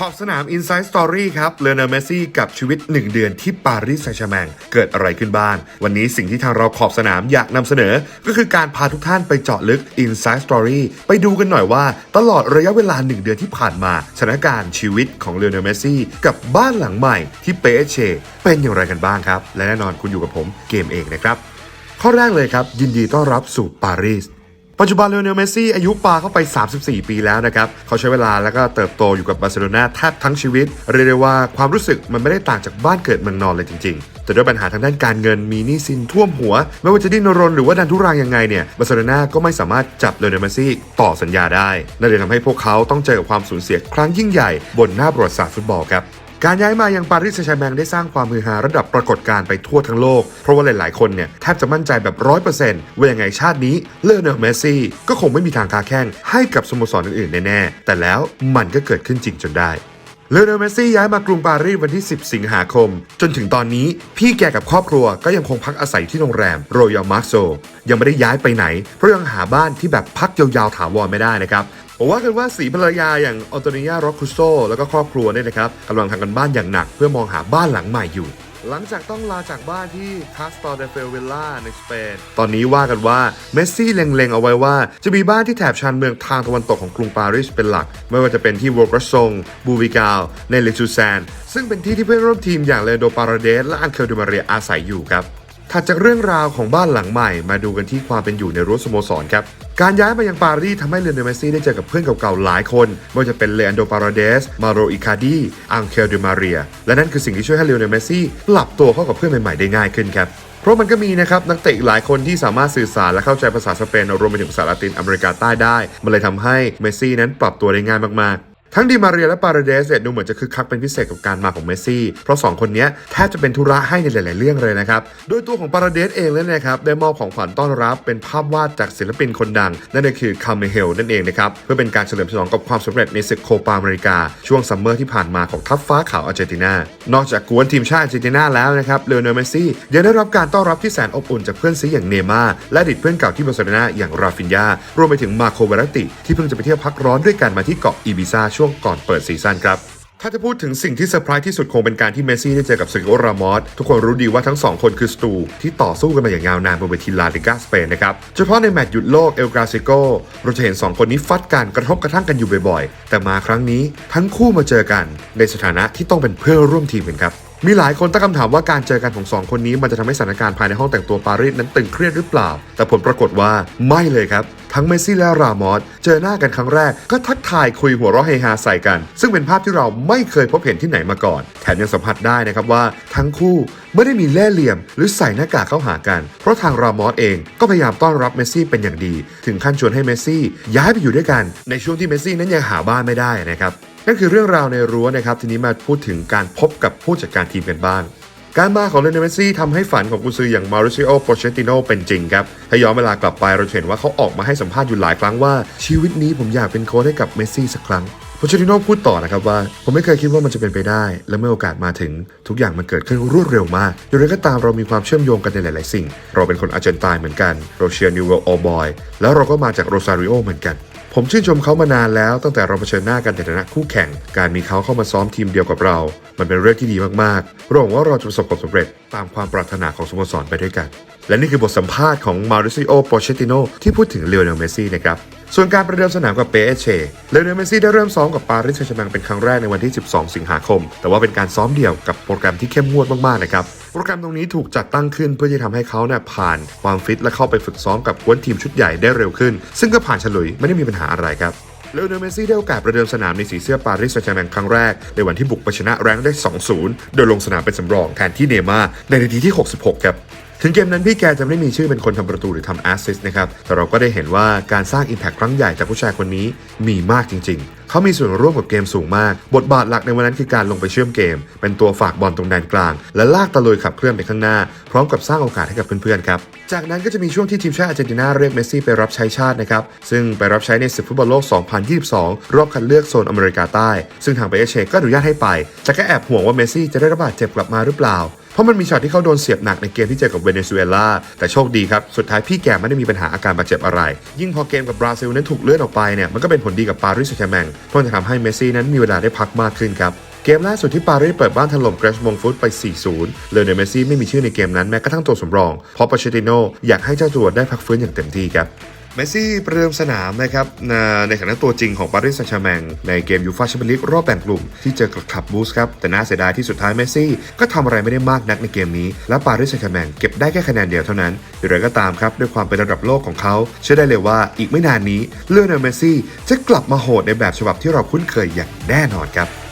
ขอบสนาม Inside Story ครับเลเนอร์เมสซี่กับชีวิต 1 เดือนที่ปารีสแซงต์แชร์แมงเกิดอะไรขึ้นบ้าง วันนี้สิ่งที่ทางเราขอบสนามอยากนำเสนอ ก็คือการพาทุกท่านไปเจาะลึก Inside Story ไปดูกันหน่อยว่า ตลอดระยะเวลา 1 เดือนที่ผ่านมาสถานการณ์ชีวิตของเลเนอร์เมสซี่กับบ้านหลังใหม่ที่เปเชเป็นอย่างไรกันบ้างครับ และแน่นอนคุณอยู่กับผมเกมเองนะครับข้อแรกเลยครับยินดีต้อนรับสู่ปารีส ปัจจุบันเลโอนลเมสซี่อายุปาเข้าไป 34 ปีแล้วนะครับ เขาใช้เวลาแล้วก็เติบโตอยู่กับบาร์เซโลนาแทบทั้งชีวิต เรียกได้ว่าความรู้สึกมันไม่ได้ต่างจากบ้านเกิดเมืองนอนเลยจริง ๆ แต่ด้วยปัญหาทางด้านการเงินมีหนี้สินท่วมหัว ไม่ว่าจะดิ้นรนหรือว่าดันทุรังยังไงเนี่ยบาร์เซโลนาก็ไม่สามารถจับเลโอนลเมสซี่ต่อสัญญาได้นั่นเลยทำให้พวกเขาต้องเจอกับความสูญเสียครั้งยิ่งใหญ่บนหน้าประวัติศาสตร์ฟุตบอลครับ การย้ายมายังปารีสแซงต์แชร์แมงได้สร้างความฮือฮาระดับปรากฏการณ์ไปทั่วทั้งโลก เพราะว่าหลายๆ คนเนี่ยแทบจะมั่นใจแบบร้อยเปอร์เซ็นต์ว่ายังไงชาตินี้เลอเนลเมสซี่ก็คงไม่มีทางคาแข้งให้กับสโมสรอื่นๆแน่ๆแต่แล้วมันก็เกิดขึ้นจริงจนได้ เลโอเนลเมสซี่ย้ายมากรุงปารีสวันที่ 10 สิงหาคม จนถึงตอนนี้พี่แกกับครอบครัวก็ยังคงพักอาศัยที่โรงแรมโรยัลมาร์โซยังไม่ได้ย้ายไปไหน เพราะยังหาบ้านที่แบบพักยาวๆถาวรไม่ได้นะครับผมว่ากันว่าสีภรรยาอย่างออโตเนียร็อกคุโซแล้วก็ครอบครัวเนี่ยนะครับกำลังทำกันบ้านอย่างหนัก เพื่อมองหาบ้านหลังใหม่อยู่ หลังจากต้องลาจากบ้านที่คาสตอร์เดเฟลเวลล่าในสเปน ตอนนี้ว่ากันว่าเมสซี่เล็งๆ เอาไว้ว่าจะมีบ้านที่แถบชานเมืองทางตะวันตกของกรุงปารีสเป็นหลัก ไม่ว่าจะเป็นที่วอลกรซงบูวิกาลในเลซูแซน ซึ่งเป็นที่ที่เพื่อนร่วมทีมอย่างเลโดปาราเดสและอันเคลดูมาเรียอาศัยอยู่ครับ ถัดจากเรื่องราวของบ้านหลังใหม่ มาดูกันที่ความเป็นอยู่ในรั้วสโมสรครับ การย้ายมายังปารีสทำให้เลโอเนลเมซี่ได้เจอกับเพื่อนเก่าๆหลายคนไม่ว่าจะเป็นเลอันโดปาราเดส มาโรอิคาดีอังเคลเดมาเรีย และนั่นคือสิ่งที่ช่วยให้เลโอเนลเมซี่ปรับตัวเข้ากับเพื่อนใหม่ๆได้ง่ายขึ้นครับเพราะมันก็มีนะครับนักเตะอีกหลายคนที่สามารถสื่อสารและเข้าใจภาษาสเปนรวมไปถึงภาษาละตินอเมริกาใต้ได้ มันเลยทำให้เมสซี่นั้นปรับตัวได้ง่ายมาก ทั้งดิมาเรียและปาราเดสเนี่ยดูเหมือนจะคึกคักเป็นพิเศษกับการมาของเมสซี่ เพราะ 2 คนนี้แทบจะเป็นธุระให้ในหลาย ๆ เรื่องเลยนะครับ โดยตัวของปาราเดสเองเลยนะครับได้มอบของขวัญต้อนรับเป็นภาพวาดจากศิลปินคนดัง นั่นก็คือคาเมเฮลนั่นเองนะครับ เพื่อเป็นการเฉลิมฉลองกับความสำเร็จในศึกโคปาอเมริกา ช่วงซัมเมอร์ที่ผ่านมาของทัพฟ้าขาวอาร์เจนตินา นอกจากกวนทีมชาติอาร์เจนตินาแล้วนะครับเลโอเนลเมสซี่ยังได้รับการต้อนรับที่แสนอบอุ่นจากเพื่อนซีอย่างเนม่าและอดีตเพื่อนเก่าที่บาร์เซโลนาอย่างราฟินยารวมไปถึงมาโคเวรติที่เพิ่งจะไปเที่ยวพักร้อนด้วยกันมาที่เกาะอีบิซาช่วงก่อนเปิดซีซั่นครับถ้าจะพูดถึงสิ่งที่เซอร์ไพรส์ที่สุดคงเป็นการที่เมสซี่ได้เจอกับเซอร์กิโอรามอสทุกคนรู้ดีว่าทั้งสองคนคือสตู ที่ต่อสู้กันมาอย่างยาวนานบนเวทีลาลิกาสเปนนะครับ เฉพาะในแมตช์หยุดโลกเอลกราซิโกเราจะเห็น 2 คนนี้ฟัดกันกระทบกระทั่งกันอยู่บ่อยๆ แต่มาครั้งนี้ทั้งคู่มาเจอกัน ในสถานะที่ต้องเป็นเพื่อนร่วมทีมกันครับมีหลายคนตั้งคำถามว่าการเจอกันของสองคนนี้มันจะทำให้สถานการณ์ภายในห้องแต่งตัวปารีสนั้นตึงเครียดหรือเปล่า แต่ผลปรากฏว่าไม่เลยครับ ทั้งเมสซี่และรามอสเจอหน้ากันครั้งแรกก็ทักทายคุยหัวเราะเฮฮาใส่กัน ซึ่งเป็นภาพที่เราไม่เคยพบเห็นที่ไหนมาก่อน แถมยังสัมผัสได้นะครับว่าทั้งคู่ไม่ได้มีเล่ห์เหลี่ยม หรือใส่หน้ากากเข้าหากัน เพราะทางรามอสเองก็พยายามต้อนรับเมสซี่เป็นอย่างดี ถึงขั้นชวนให้เมสซี่ย้ายไปอยู่ด้วยกัน ในช่วงที่เมสซี่นั้นยังหาบ้านไม่ได้นะครับนั่นคือเรื่องราวในรั้วนะครับทีนี้มาพูดถึงการพบกับผู้จัดการทีมกันบ้าง การมาของเลโอเนเมสซี่ทำให้ฝันของกุซืออย่างมาริซิโอโปเชติโนเป็นจริงครับ ถ้าย้อนเวลากลับไปเราเห็นว่าเขาออกมาให้สัมภาษณ์อยู่หลายครั้งว่า ชีวิตนี้ผมอยากเป็นโค้ชให้กับเมสซี่สักครั้งโปเชติโนพูดต่อนะครับว่า ผมไม่เคยคิดว่ามันจะเป็นไปได้ และเมื่อโอกาสมาถึง ทุกอย่างมันเกิดขึ้นรวดเร็วมากอย่างไรก็ตามเรามีความเชื่อมโยงกันในหลาย ๆ สิ่ง เราเป็นคนอาร์เจนตินเหมือนกันเราเชียร์นิวเวลโอบอยแล้วเราก็มาจากโรซาริโอเหมือนกัน ผมชื่นชมเขามานานแล้วตั้งแต่เราเผชิญหน้ากันในฐานะคู่แข่ง การมีเขาเข้ามาซ้อมทีมเดียวกับเรา มันเป็นเรื่องที่ดีมากๆเราหวังว่าเราจะประสบความสำเร็จตามความปรารถนาของสโมสรไปด้วยกัน และนี่คือบทสัมภาษณ์ของมาริซิโอ โปเชติโนที่พูดถึงเลโอนลเมสซี่นะครับ ส่วนการประเดิมสนามกับเปเอเชเลโอเนลเมซี่ได้เริ่มซ้อมกับปารีสแซงต์แชร์แมงเป็นครั้งแรกในวันที่ 12 สิงหาคม แต่ว่าเป็นการซ้อมเดี่ยวกับโปรแกรมที่เข้มงวดมากๆนะครับโปรแกรมตรงนี้ถูกจัดตั้งขึ้นเพื่อที่ทำให้เขาเนี่ยผ่านความฟิตและเข้าไปฝึกซ้อมกับกวนทีมชุดใหญ่ได้เร็วขึ้น ซึ่งก็ผ่านฉลุยไม่ได้มีปัญหาอะไรครับเลโอเนลเมซี่ได้โอกาสประเดิมสนามในสีเสื้อปารีสแซงต์แชร์แมงครั้งแรก ในวันที่บุกไปชนะแรงได้ 2-0 โดยลงสนามเป็นสำรองแทนที่เนม่าในนาทีที่ 66 ครับ ถึงเกมนั้นพี่แกจะไม่มีชื่อเป็นคนทำประตูหรือทำแอสซิสต์นะครับ แต่เราก็ได้เห็นว่าการสร้างอิมแพคครั้งใหญ่จากผู้ชายคนนี้มีมากจริง ๆ เขามีส่วนร่วมกับเกมสูงมาก บทบาทหลักในวันนั้นคือการลงไปเชื่อมเกม เป็นตัวฝากบอลตรงแดนกลาง และลากตะลุยขับเคลื่อนไปข้างหน้า พร้อมกับสร้างโอกาสให้กับเพื่อนๆครับ จากนั้นก็จะมีช่วงที่ทีมชาติอาร์เจนตินาเรียกเมสซี่ไปรับใช้ชาตินะครับ ซึ่งไปรับใช้ในศึกฟุตบอลโลก 2022 รอบคัดเลือกโซนอเมริกาใต้ ซึ่งทางเปเอเชก็อนุญาตให้ไป แต่ก็แอบห่วงว่าเมสซี่จะได้รับบาดเจ็บกลับมาหรือเปล่า เพราะมันมีช็อตที่เขาโดนเสียบหนักในเกมที่เจอกับเวเนซุเอลาแต่โชคดีครับ สุดท้ายพี่แกไม่ได้มีปัญหาอาการบาดเจ็บอะไร ยิ่งพอเกมกับบราซิลนั้นถูกเลื่อนออกไปเนี่ยมันก็เป็นผลดีกับปารีสแซงต์แชแมงเพราะจะทำให้เมสซี่นั้นมีเวลาได้พักมากขึ้นครับเกมล่าสุดที่ปารีสเปิดบ้านถล่มเกรชมงฟุตไป 4-0 เลโอเนเมซี่ไม่มีชื่อในเกมนั้นแม้กระทั่งตัวสำรอง เพราะปาเชติโนอยากให้เจ้าตัวได้พักฟื้นอย่างเต็มที่ครับ เมสซี่ประเดิมสนามนะครับในฐานะตัวจริงของปารีสแซงต์แชร์แมงในเกมยูฟ่าแชมเปี้ยนลีกรอบแบ่งกลุ่มที่เจอกับคลับบูสครับ แต่น่าเสียดายที่สุดท้ายเมสซี่ก็ทำอะไรไม่ได้มากนักในเกมนี้ และปารีสแซงต์แชร์แมงเก็บได้แค่คะแนนเดียวเท่านั้นอย่างไรก็ตามครับ ด้วยความเป็นระดับโลกของเขา เชื่อได้เลยว่าอีกไม่นานนี้เลโอเนลเมสซี่จะกลับมาโหดในแบบฉบับที่เราคุ้นเคยอย่างแน่นอนครับ